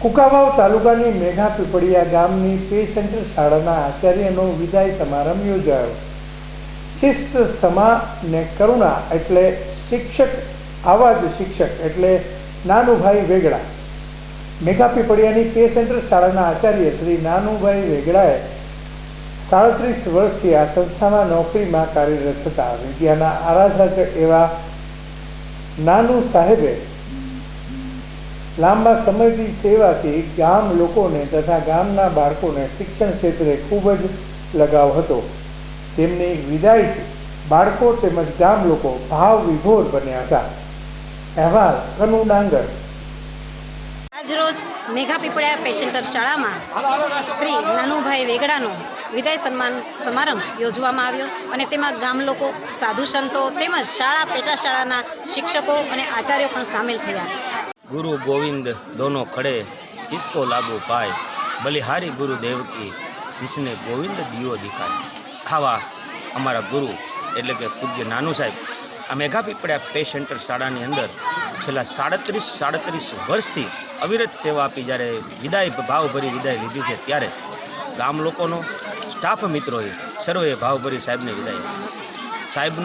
કુકાવાવ તાલુકાની મેઘા પીપળિયા ગામની pay centre શાળાના આચાર્યનો વિદાય સમારંભ યોજાયો. શિસ્ત સમા ને કરુણા એટલે શિક્ષક આવા જ શિક્ષક એટલે નાનુભાઈ વેગડા. મેઘા પીપળિયાની પે સેન્ટર શાળાના આચાર્ય શ્રી નાનુભાઈ વેગડાએ સાડત્રીસ વર્ષથી આ સંસ્થામાં નોકરીમાં કાર્યરત હતા. વિદ્યાના આરાધક એવા નાનુ સાહેબે લાંબા સમયથી સેવાથી ગામ લોકોને તથા ગામના બાળકોને શિક્ષણ ક્ષેત્રે ખૂબ જ લગાવ હતો. તેમની વિદાયથી બાળકો તેમજ ગામ લોકો ભાવ વિભોર બન્યા હતા. અહેવાલ કનુ ડાંગર. આજરોજ મેઘા પીપળિયા પેશન્ટર શાળામાં શ્રી નાનુભાઈ વેગડાનો વિદાય સન્માન સમારંભ યોજવામાં આવ્યો અને તેમાં ગામ લોકો, સાધુ સંતો તેમજ શાળા પેટા શાળાના શિક્ષકો અને આચાર્યો પણ સામેલ થયા. ગુરુ ગોવિંદ દોનો ખડે કિસકો લાગુ પાય. બલિહારી ગુરુ દેવકી કિસને ગોવિંદ દિયો દેખાય. આવા અમારા ગુરુ, એટલે કે પૂજ્ય નાનું સાહેબ, આ મેઘા પીપળા પેશ સેન્ટર શાળાની અંદર છેલ્લા સાડત્રીસ સાડત્રીસ વર્ષથી અવિરત સેવા આપી જ્યારે વિદાય ભાવભરી વિદાય લીધી છે ત્યારે ગામ લોકોનો, સ્ટાફ મિત્રોએ સર્વે ભાવભરી સાહેબને વિદાય. સાહેબનું